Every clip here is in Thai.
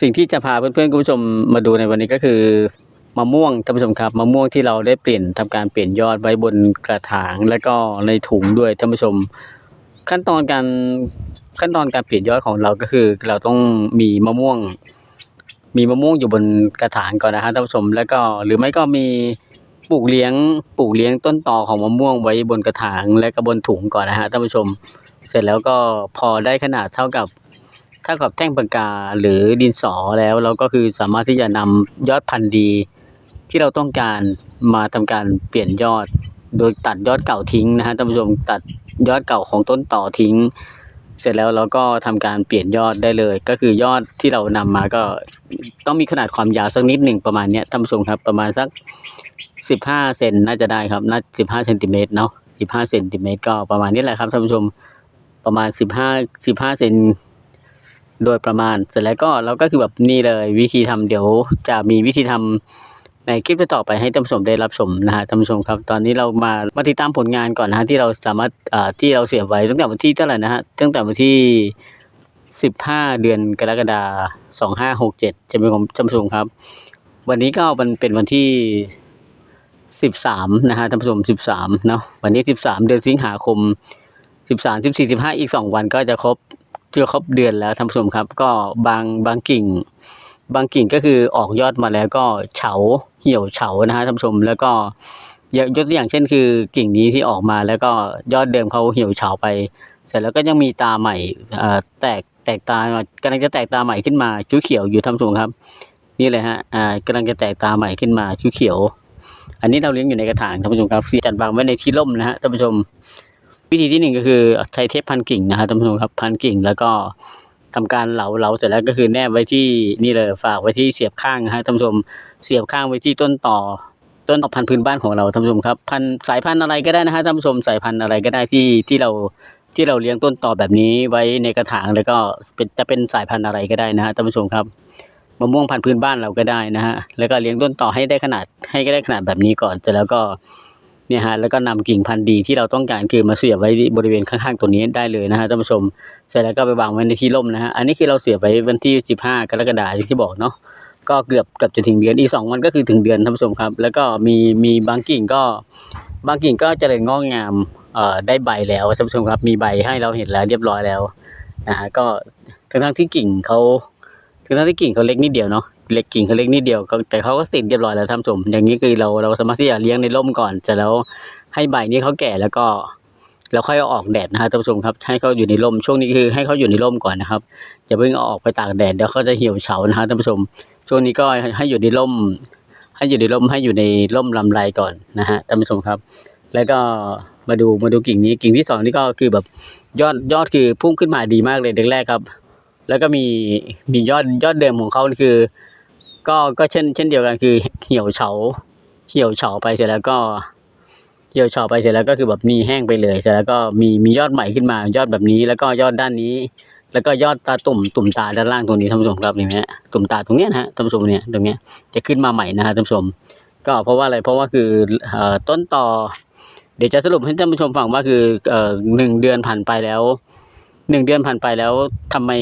สิ่งที่จะพาเพื่อนๆคุณผู้ชมมาดูในวันนี้ก็คือมะม่วงท่านผู้ชมครับมะม่วงที่เราได้เปลี่ยนทำการเปลี่ยนยอดไว้บนกระถางแล้วก็ในถุงด้วยท่านผู้ชม ขั้นตอนการขั้นตอนการเปลี่ยนยอดของเราก็คือ เราต้องมีมะม่วง มีมะม่วงอยู่บนกระถางก่อนนะฮะท่านผู้ชมแล้วก็หรือไม่ก็มีปลูกเลี้ยงปลูกเลี้ยงต้นตอของมะม่วงไว้บนกระถางและก็บนถุงก่อนนะฮะท่านผู้ชม เสร็จแล้วก็พอได้ขนาดเท่ากับ เท่ากับแท่งปากกาหรือดินสอแล้วเราก็คือสามารถที่จะนำยอดพันธุ์ดี ที่เราต้องการมาทำการเปลี่ยนยอด โดยตัดยอดเก่าทิ้งนะฮะท่านผู้ชมตัดยอดเก่าของต้นต่อทิ้ง เสร็จแล้วเราก็ทำการเปลี่ยนยอดได้เลย ก็คือยอดที่เรานำมาก็ต้องมีขนาดความยาวสักนิดหนึ่งประมาณเนี้ยท่านผู้ชมครับประมาณสักสิบห้าเซนน่าจะได้ครับน่าสิบห้าเซนติเมตรเนาะสิบห้าเซนติเมตรก็ประมาณนี้แหละครับท่านผู้ชมประมาณสิบห้าสิบห้าเซน โดยประมาณ เสร็จแล้วก็เราก็คือแบบนี่เลยวิธีทำเดี๋ยวจะมีวิธีทำในคลิปต่อไปให้ท่านผู้ชมได้รับชมนะฮะท่านผู้ชมครับ ตอนนี้เรามามาติดตามผลงานก่อนนะฮะที่เราสามารถอ่าที่เราเสียบไว้ตั้งแต่วันที่เท่าไหร่นะฮะตั้งแต่วันที่สิบห้าเดือนกรกฎาสองห้าหกเจ็ดใช่ไหมผมท่านผู้ชมครับ วันนี้ก็มันเป็นวันที่สิบสามนะฮะท่านผู้ชมสิบสามเนาะวันนี้สิบสามเดือนสิงหาคมสิบสามสิบสี่สิบห้าอีกสองวันก็จะครบ จะครบเดือนแล้วท่านผู้ชมครับ ก็บางบางกิ่ง บางกิ่งก็คือออกยอดมาแล้วก็เฉาเหี่ยวเฉานะฮะท่านผู้ชมแล้วก็ยกตัวอย่างเช่นคือกิ่งนี้ที่ออกมาแล้วก็ยอดเดิมเขาเหี่ยวเฉาไป เสร็จแล้วก็ยังมีตาใหม่แตกแตกตากำลังจะแตกตาใหม่ขึ้นมาชุเขียวอยู่ท่านผู้ชมครับ นี่เลยฮะอ่ากำลังจะแตกตาใหม่ขึ้นมาชุเขียว อันนี้เราเลี้ยงอยู่ในกระถางท่านผู้ชมครับจัดวางไว้ในที่ร่มนะฮะท่านผู้ชม วิธีที่หนึ่งก็คือใช้เทปพันกิ่งนะฮะท่านผู้ชมครับพันกิ่งแล้วก็ทำการเหลาเหลาเสร็จแล้วก็คือแนบไว้ที่นี่เลยฝากไว้ที่เสียบข้างนะฮะท่านผู้ชมเสียบข้างไว้ที่ต้นต่อต้นต่อพันธุ์พื้นบ้านของเราท่านผู้ชมครับพันสายพันธุ์อะไรก็ได้นะฮะท่านผู้ชมสายพันธุ์อะไรก็ได้ที่ที่เราที่เราเลี้ยงต้นต่อแบบนี้ไว้ในกระถางแล้วก็จะเป็นสายพันธุ์อะไรก็ได้นะฮะท่านผู้ชมครับมะม่วงพันธุ์พื้นบ้านเราก็ได้นะฮะแล้วก็เลี้ยงต้นต่อให้ได้ขนาดให้ได้ขนาดแบบนี้ก่อนเสร็จแล้วก็ เนี่ยฮะแล้วก็นำกิ่งพันธุ์ดีที่เราต้องการคือมาเสียบไว้บริเวณข้างๆตัวนี้ได้เลยนะฮะท่านผู้ชมเสร็จแล้วก็ไปวางไว้ในที่ร่มนะฮะอันนี้คือเราเสียบไว้วันที่ 15 กรกฎาคมที่บอกเนาะก็เกือบเกือบจะถึงเดือนอีกสองวันก็คือถึงเดือนท่านผู้ชมครับ แล้วก็มีมีบางกิ่งก็บางกิ่งก็เจริญงอกงามเอ่อได้ใบแล้วท่านผู้ชมครับมีใบให้เราเห็นแล้วเรียบร้อยแล้วนะฮะก็ทั้งทั้งที่กิ่งเขาทั้งทั้งที่กิ่งเขาเล็กนิดเดียวเนาะ เล็กกิ่งเขาเล็กนิดเดียวแต่เขาก็ติดเรียบร้อยแล้วท่านผู้ชมอย่างนี้คือเราเราสามารถที่จะเลี้ยงในร่มก่อนเสร็จแล้วให้ใบนี้เขาแก่แล้วก็แล้วค่อยเอาออกแดดนะฮะท่านผู้ชมครับให้เขาอยู่ในร่มช่วงนี้คือให้เขาอยู่ในร่มก่อนนะครับอย่าเพิ่งเอาออกไปตากแดดเดี๋ยวเขาจะเหี่ยวเฉานะฮะท่านผู้ชม ช่วงนี้ก็ให้อยู่ในร่ม ให้อยู่ในร่มให้อยู่ในร่มลำไรก่อนนะฮะท่านผู้ชมครับ แล้วก็มาดูมาดูกิ่งนี้กิ่งที่สองนี่ก็คือแบบยอดยอดคือพุ่งขึ้นมาดีมากเลยแรกครับ แล้วก็มีมียอดยอดเดิมของเขาคือ ก็ก็เช่น เช่นเดียวกันคือเหี่ยวเฉา เหี่ยวเฉาไปเสร็จแล้วก็เหี่ยวเฉาไปเสร็จแล้วก็คือแบบมีแห้งไปเลยเสร็จแล้วก็มีมียอดใหม่ขึ้นมายอดแบบนี้ แล้วก็ยอดด้านนี้ แล้วก็ยอดตาตุ่มตุ่มตาด้านล่างตรงนี้ท่านผู้ชมครับนี่ฮะตุ่มตาตรงเนี้ยนะฮะท่านผู้ชมเนี่ยตรงเนี้ยจะขึ้นมาใหม่นะฮะท่านผู้ชม ก็เพราะว่าอะไรเพราะว่าคือเอ่อต้นต่อ เดี๋ยวจะสรุปให้ท่านผู้ชมฟังว่าคือเอ่อหนึ่งเดือนผ่านไปแล้วหนึ่งเดือนผ่านไปแล้วทำไม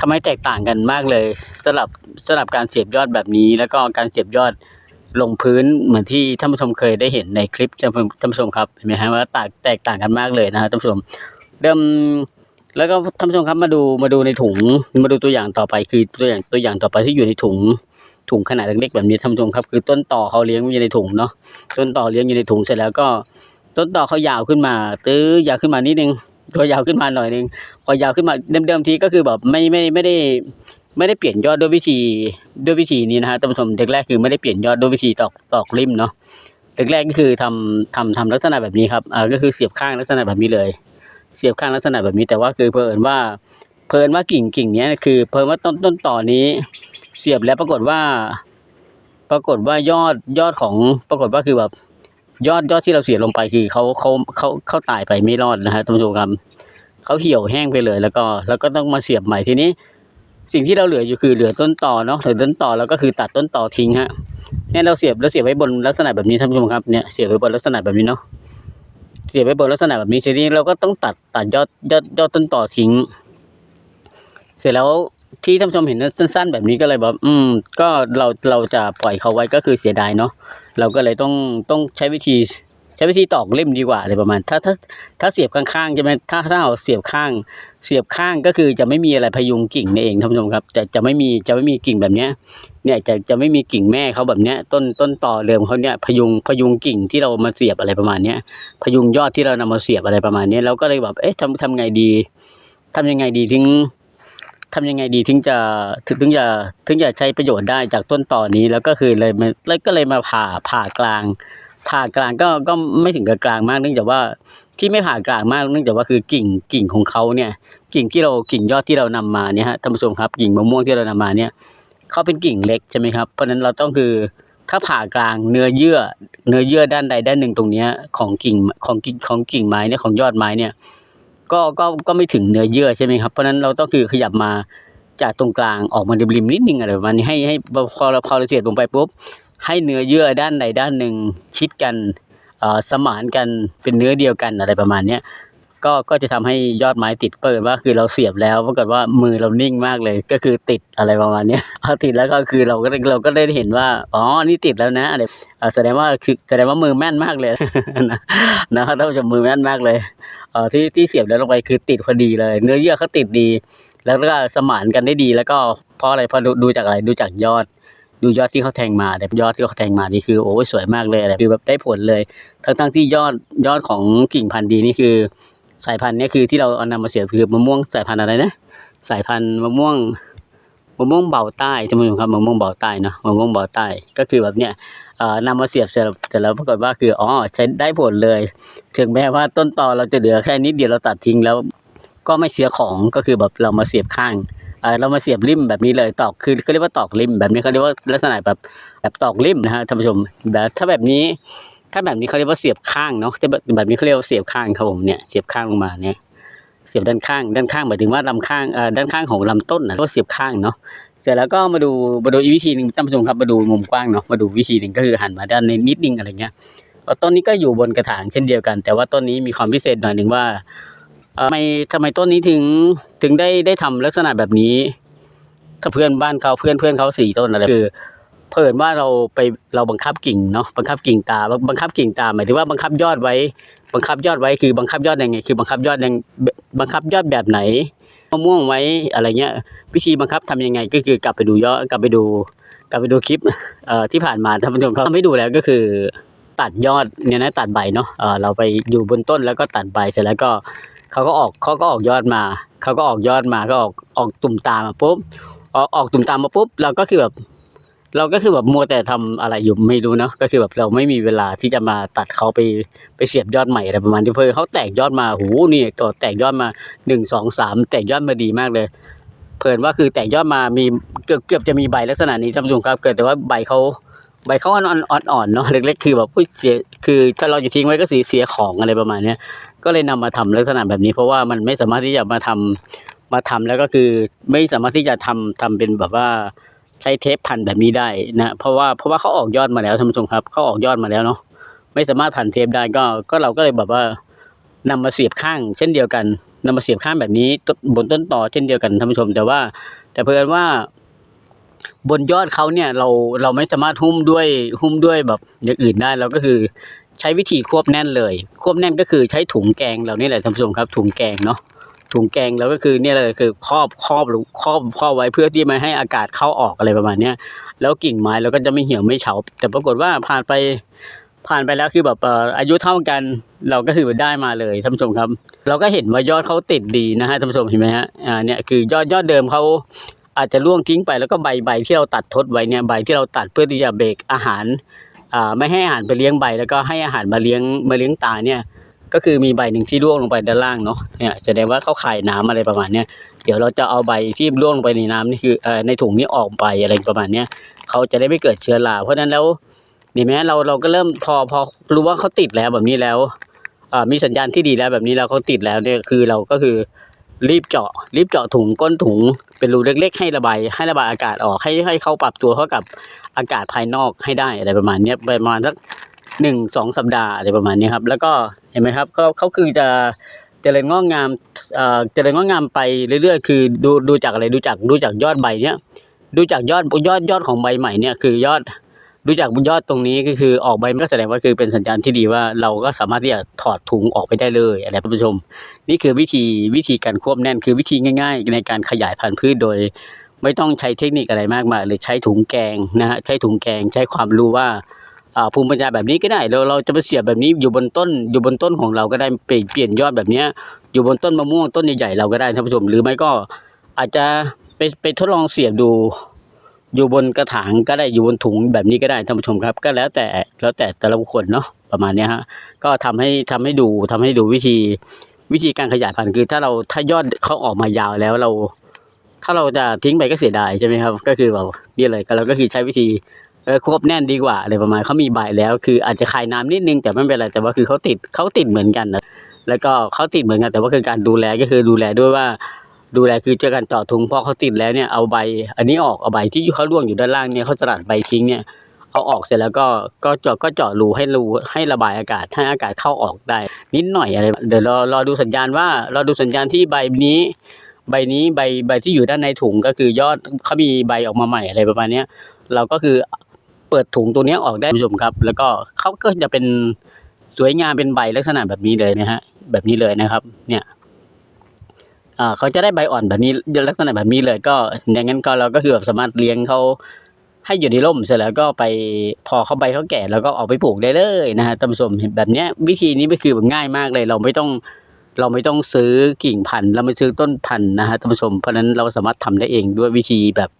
ทำไมแตกต่างกันมากเลยสำหรับสำหรับการเสียบยอดแบบนี้ แล้วก็การเสียบยอดลงพื้นเหมือนที่ท่านผู้ชมเคยได้เห็นในคลิปท่านผู้ชมครับเห็นไหมฮะว่าแตกแตกต่างกันมากเลยนะฮะท่านผู้ชมเดิมแล้วก็ท่านผู้ชมครับมาดูมาดูในถุงมาดูตัวอย่างต่อไปคือตัวอย่างตัวอย่างต่อไปที่อยู่ในถุงถุงขนาดเล็กๆแบบนี้ท่านผู้ชมครับ คือต้นต่อเขาเลี้ยงอยู่ในถุงเนาะต้นต่อเลี้ยงอยู่ในถุงเสร็จแล้วก็ต้นต่อเขายาวขึ้นมาตื้อยาวขึ้นมานิดนึง ตัวยาวขึ้นมาหน่อยนึงพอยาวขึ้นมาเดิมๆทีก็คือแบบไม่ไม่ไม่ได้ไม่ได้เปลี่ยนยอดด้วยวิธีด้วยวิธีนี้นะฮะท่านผู้ชมเด็กแรกคือไม่ได้เปลี่ยนยอดด้วยวิธีตอกตอกริมเนาะเด็กแรกก็คือทำทำทำลักษณะแบบนี้ครับอ่าก็คือเสียบข้างลักษณะแบบนี้เลย เสียบข้างลักษณะแบบนี้แต่ว่าคือเพลินว่าเพลินว่ากิ่งกิ่งเนี้ยคือเพลินว่าต้นต้นต่อนี้ เสียบแล้วปรากฏว่า ปรากฏว่ายอดยอดของปรากฏว่าคือแบบ ยอดยอดที่เราเสียบลงไปคือเขาเขาเขาเขาตายไปไม่รอดนะฮะท่านผู้ชมครับเขาเหี่ยวแห้งไปเลยแล้วก็แล้วก็ต้องมาเสียบใหม่ทีนี้ สิ่งที่เราเหลืออยู่คือเหลือต้นต่อเนาะเหลือต้นต่อแล้วก็คือตัดต้นต่อทิ้งฮะเนี่ยเราเสียบเราเสียบไว้บนลักษณะแบบนี้ท่านผู้ชมครับเนี่ยเสียบไว้บนลักษณะแบบนี้เนาะเสียบไว้บนลักษณะแบบนี้ทีนี้เราก็ต้องตัดตัดยอดยอดยอดต้นต่อทิ้ง เสร็จแล้ว ที่ท่านผู้ชมเห็นสั้น ๆ แบบนี้ก็เลยแบบอืม ก็เราเราจะปล่อยเขาไว้ก็คือเสียดายเนาะเราก็เลยต้องต้องใช้วิธีใช้วิธีตอกเล่มดีกว่าอะไรประมาณ ถ้าถ้าถ้าเสียบข้างๆใช่ไหมถ้าถ้าเอาเสียบข้าง เสียบข้างก็คือจะไม่มีอะไรพยุงกิ่งนี่เองท่านผู้ชมครับจะจะไม่มีจะไม่มีกิ่งแบบเนี้ย เนี่ยจะจะไม่มีกิ่งแม่เขาแบบเนี้ย ต้นต้นต่อเดิมเขาเนี่ยพยุงพยุงกิ่งที่เรามาเสียบอะไรประมาณเนี้ยพยุงยอดที่เรานำมาเสียบอะไรประมาณเนี้ยเราก็เลยแบบเอ๊ะทำทำไงดีทำยังไงดีถึง ทำยังไงดีถึงจะถึงจะถึงจะใช้ประโยชน์ได้จากต้นต่อนี้ แล้วก็คือเลยมาแล้วก็เลยมาผ่าผ่ากลาง ผ่ากลางก็ก็ไม่ถึงกับกลางมากเนื่องจากว่าที่ไม่ผ่ากลางมากเนื่องจากว่าคือกิ่งกิ่งของเขาเนี่ยกิ่งที่เรากิ่งยอดที่เรานำมาเนี่ยฮะท่านผู้ชมครับกิ่งมะม่วงที่เรานำมาเนี่ยเขาเป็นกิ่งเล็กใช่ไหมครับเพราะฉะนั้นเราต้องคือถ้าผ่ากลางเนื้อเยื่อ เนื้อเยื่อด้านใดด้านหนึ่งตรงเนี้ยของกิ่งของกิ่งของกิ่งไม้เนี่ยของยอดไม้เนี่ย ก็ก็ก็ไม่ถึงเนื้อเยื่อใช่ไหมครับเพราะนั้นเราต้องคือขยับมาจากตรงกลางออกมาริมนิดนึงอะไรประมาณนี้ให้ให้พอเราพอเราเสียบลงไปปุ๊บให้เนื้อเยื่อด้านใดด้านหนึ่งชิดกันสมานกันเป็นเนื้อเดียวกันอะไรประมาณเนี้ยก็ก็จะทำให้ยอดไม้ติดเปิดว่าคือเราเสียบแล้วปรากฏว่ามือเรานิ่งมากเลยก็คือติดอะไรประมาณนี้พอติดแล้วก็คือเราก็เราก็ได้เห็นว่าอ๋อนี่ติดแล้วนะอะไรแสดงว่าคือแสดงว่ามือแม่นมากเลยนะนะครับท่านผู้ชมมือแม่นมากเลย เอ่อที่ที่เสียบแล้วลงไปคือติดพอดีเลย เนื้อเยื่อเขาติดดี แล้วก็สมานกันได้ดี แล้วก็เพราะอะไรเพราะดูดูจากอะไรดูจากยอด ดูยอดที่เขาแทงมาแต่ยอดที่เขาแทงมานี่คือโอ้ยสวยมากเลยอะไรคือแบบได้ผลเลย ทั้งทั้งที่ยอดยอดของกิ่งพันธุ์ดีนี่คือ สายพันธุ์เนี้คือที่เราเอานำมาเสียบคือมะม่วงสายพันธุ์อะไรนะสายพันธุ์มะม่วง มะม่วงเบาใต้ท่านผู้ชมครับมะม่วงเบาใต้เนาะมะม่วงเบาใต้ก็คือแบบเนี้ยเอ่อนำมาเสียบเสร็จแล้วปรากฏว่าคืออ๋อใช้ได้ผลเลย ถึงแม้ว่าต้นตอเราจะเหลือแค่นิดเดียวเราตัดทิ้งแล้ว ก็ไม่เสียของก็คือแบบเรามาเสียบข้างเออเรามาเสียบริมแบบนี้เลยตอกคือเขาเรียกว่าตอกริมแบบนี้เขาเรียกว่าลักษณะแบบแบบตอกริมนะฮะท่านผู้ชมแบบถ้าแบบนี้ถ้าแบบนี้เขาเรียกว่าเสียบข้างเนาะจะแบบแบบนี้เขาเรียกว่าเสียบข้างครับผมเนี่ยเสียบข้างลงมาเนี่ย เสียบด้านข้าง ด้านข้างหมายถึงว่าลำข้างอ่อด้านข้างของลำต้นนะก็เสียบข้างเนาะเสร็จแล้วก็มาดูมาดูอีกวิธีหนึ่งท่านผู้ชมครับมาดูมุมกว้างเนาะมาดูวิธีหนึ่งก็คือหันมาด้านในนิดนึงอะไรเงี้ยต้นนี้ก็อยู่บนกระถางเช่นเดียวกัน แต่ว่าต้นนี้มีความพิเศษหน่อยหนึ่งว่าอ่อทำไมทำไมต้นนี้ถึงถึงได้ได้ทำลักษณะแบบนี้ ถ้าเพื่อนบ้านเขาเพื่อนเพื่อนเขาสี่ต้นอะไรคือ เพิ่นว่าเราไปเราบังคับกิ่งเนาะบังคับกิ่งตาบังคับกิ่งตาหมายถึงว่าบังคับยอดไว้ บังคับยอดไว้คือบังคับยอดยังไง คือบังคับยอดยังบังคับยอดแบบไหนมะม่วงไว้อะไรเงี้ย วิธีบังคับทำยังไงก็คือกลับไปดูยอดกลับไปดู กลับไปดูคลิปเอ่อที่ผ่านมาท่านผู้ชมเขาทำให้ดูแล้วก็คือตัดยอดเนี่ยนะตัดใบเนาะเออเราไปอยู่บนต้นแล้วก็ตัดใบเสร็จแล้วก็เขาก็ออกเขาก็ออกยอดมาเขาก็ออกยอดมาก็ออกออกตุ่มตามมาปุ๊บออกออกตุ่มตามมาปุ๊บเราก็คือแบบ เราก็คือแบบมัวแต่ทำอะไรอยู่ไม่รู้เนาะก็คือแบบเราไม่มีเวลาที่จะมาตัดเขาไปไปเสียบยอดใหม่อะไรประมาณที่เพื่อเขาแตกยอดมาหูนี่ตัวแตกยอดมาหนึ่งสองสามแตกยอดมาดีมากเลย เพิ่นว่าคือแตกยอดมามีเกือบเกือบจะมีใบลักษณะนี้ท่านผู้ชมครับ เกิดแต่ว่าใบเขาใบเขาอ่อนอ่อนอ่อนๆเนาะเล็กๆคือแบบอุ๊ยเสียคือถ้าเราจะทิ้งไว้ก็เสียเสียของอะไรประมาณเนี้ยก็เลยนำมาทำลักษณะแบบนี้ เพราะว่ามันไม่สามารถที่จะมาทำมาทำแล้วก็คือไม่สามารถที่จะทำทำเป็นแบบว่า ใช้เทปพันแบบนี้ได้นะเพราะว่าเพราะว่าเขาออกยอดมาแล้วท่านผู้ชมครับเขาออกยอดมาแล้วเนาะไม่สามารถพันเทปได้ก็ก็เราก็เลยแบบว่านำมาเสียบข้าง เช่นเดียวกันนำมาเสียบข้างแบบนี้ต้นบนต้นต่อเช่นเดียวกันท่านผู้ชม แต่ว่า แต่เพื่อนว่า บนยอดเขาเนี่ย เราเราไม่สามารถหุ้มด้วยหุ้มด้วยแบบอย่างอื่นได้เราก็คือใช้วิธีควบแน่นเลย ควบแน่นก็คือใช้ถุงแกงเรานี่แหละท่านผู้ชมครับถุงแกงเนาะ ถุงแกงแล้วก็คือเนี่ยเลยคือครอบครอบหรือครอบครอบไว้เพื่อที่ไม่ให้อากาศเข้าออกอะไรประมาณเนี้ยแล้วกิ่งไม้เราก็จะไม่เหี่ยวไม่เฉาแต่ปรากฏว่าผ่านไปผ่านไปแล้วคือแบบเอ่ออายุเท่ากันเราก็คือได้มาเลยท่านผู้ชมครับ เราก็เห็นว่ายอดเขาติดดีนะฮะท่านผู้ชมเห็นไหมฮะอ่าเนี่ยคือยอดยอดเดิมเขาอาจจะร่วงทิ้งไปแล้วก็ใบใบที่เราตัดทดไว้เนี่ยใบที่เราตัดเพื่อที่จะเบรกอาหารอ่าไม่ให้อาหารไปเลี้ยงใบ แล้วก็ให้อาหารมาเลี้ยงมาเลี้ยงตาเนี่ย ก็คือมีใบหนึ่งที่ร่วงลงไปด้านล่างเนาะเนี่ยแสดงว่าเขาขายน้ำอะไรประมาณเนี้ยเดี๋ยวเราจะเอาใบที่ร่วงลงไปในน้ำนี่คือในถุงนี้ออกไปอะไรประมาณเนี้ยเขาจะได้ไม่เกิดเชื้อราเพราะฉะนั้นแล้วนี่ไหมเราเราก็เริ่มพอพอรู้ว่าเขาติดแล้วแบบนี้แล้วมีสัญญาณที่ดีแล้วแบบนี้แล้วเขาติดแล้วเนี่ยคือเราก็คือรีบเจาะรีบเจาะถุงก้นถุง เป็นรูเล็ก ๆ ให้ระบายให้ระบายอากาศออกให้ให้เขาปรับตัวเข้ากับอากาศภายนอกให้ได้อะไรประมาณเนี้ยประมาณสักหนึ่งสองสัปดาห์อะไรประมาณนี้ครับ แล้วก็ เห็นไหมครับก็เขาคือจะเจริญงอกงามเอ่อเจริญงอกงามไปเรื่อยๆ คือดูดูจากอะไรดูจากดูจากยอดใบเนี้ยดูจากยอดยอดยอดของใบใหม่เนี่ยคือยอดดูจากยอดตรงนี้ก็คือออกใบก็แสดงว่าคือเป็นสัญญาณที่ดีว่าเราก็สามารถที่จะถอดถุงออกไปได้เลยอะไรท่านผู้ชม นี่คือวิธีวิธีการควบแน่นคือวิธีง่าย ๆ ในการขยายพันธุ์พืชโดย ไม่ต้องใช้เทคนิคอะไรมากมายหรือใช้ถุงแกงนะฮะใช้ถุงแกงใช้ความรู้ว่า ภูมิปัญญาแบบนี้ก็ได้เราเราจะไปเสียบแบบนี้อยู่บนต้น อยู่บนต้นของเราก็ได้เปลี่ยนเปลี่ยนยอดแบบนี้อยู่บนต้นมะม่วงต้นใหญ่ๆเราก็ได้ท่านผู้ชมหรือไม่ก็อาจจะไปไปทดลองเสียบดู อยู่บนกระถางก็ได้อยู่บนถุงแบบนี้ก็ได้ท่านผู้ชมครับ ก็แล้วแต่แล้วแต่แต่ละบุคคลเนาะประมาณนี้ฮะก็ทำให้ทำให้ดูทำให้ดูวิธีวิธีการขยายพันธุ์คือ ถ้าเราถ้ายอดเขาออกมายาวแล้วเรา ถ้าเราจะทิ้งไปก็เสียดายใช่ไหมครับ ก็คือแบบนี่เลยก็เราก็คือใช้วิธี เออควบแน่นดีกว่าอะไรประมาณเขามีใบแล้วคืออาจจะคายน้ำนิดนึงแต่ไม่เป็นไรแต่ว่าคือเขาติดเขาติดเหมือนกันนะแล้วก็เขาติดเหมือนกันแต่ว่าคือการดูแลก็คือดูแลด้วยว่าดูแลคือเจอการเจาะถุงพอเขาติดแล้วเนี่ยเอาใบ อันนี้ออกเอาใบที่เขาร่วงอยู่ด้านล่างเนี่ยเขาจะตัดใบทิ้งเนี่ยเอาออกเสร็จแล้วก็ก็เจาะก็เจาะรูให้รูให้ระบายอากาศให้อากาศเข้าออกได้ นิดหน่อยอะไรเดี๋ยวรอรอดูสัญญาณว่าราดูสัญญาณที่ใบนี้ ใบนี้ใบใบที่อยู่ด้านในถุงก็คือยอดเขามีใบออกมาใหม่อะไรประมาณเนี้ยเราก็คือ เปิดถุงตัวนี้ออกได้คุณผู้ชมครับ แล้วก็เขาก็จะเป็นสวยงามเป็นใบลักษณะแบบนี้เลยนะฮะ แบบนี้เลยนะครับ เนี่ยเขาจะได้ใบอ่อนแบบนี้ลักษณะแบบนี้เลย ก็อย่างนั้นก็เราก็คือแบบสามารถเลี้ยงเขาให้อยู่ในร่มเสร็จแล้วก็ไปพอเขาใบเขาแก่แล้วก็ออกไปปลูกได้เลยนะฮะท่านผู้ชมเห็นแบบเนี้ยวิธีนี้ก็คือแบบง่ายมากเลย เราไม่ต้องเราไม่ต้องซื้อกิ่งพันธุ์เราไม่ซื้อต้นพันธุ์นะฮะท่านผู้ชมเพราะฉะนั้นเราสามารถทำได้เองด้วยวิธีแบบ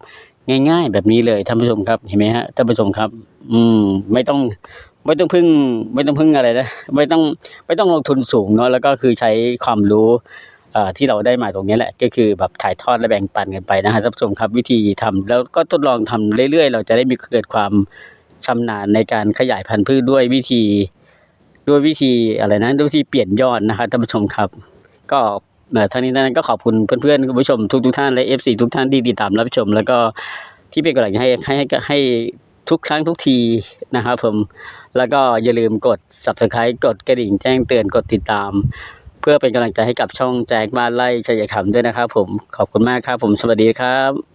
ง่าย ๆ แบบนี้เลยท่านผู้ชมครับเห็นไหมฮะท่านผู้ชมครับ อืม ไม่ต้องไม่ต้องพึ่ง ไม่ต้องพึ่งอะไรนะไม่ต้องไม่ต้องลงทุนสูงเนาะแล้วก็คือใช้ความรู้อ่อที่เราได้มาตรงนี้แหละก็คือแบบถ่ายทอดและแบ่งปันกันไปนะฮะท่านผู้ชมครับวิธีทำแล้วก็ทดลองทำเรื่อยๆ เราจะได้มีเกิดความชำนาญในการขยายพันธุ์พืชด้วยวิธี ด้วยวิธีอะไรนะด้วยวิธีเปลี่ยนยอดนะครับท่านผู้ชมครับ ก็เทั้งนี้ทั้งนั้นก็ขอบคุณเพื่อนๆคุณผู้ชมทุกๆท่านและ FC ทุกท่านที่ติดตามรับชม แล้วก็ที่เป็นกำลังใจให้ให้ให้ให้ทุกครั้งทุกทีนะครับผมแล้วก็อย่าลืมกด subscribe กดกระดิ่งแจ้งเตือนกดติดตาม เพื่อเป็นกำลังใจให้กับช่องแจ็คบ้านไร่ชัยคำด้วยนะครับผมขอบคุณมากครับผมสวัสดีครับ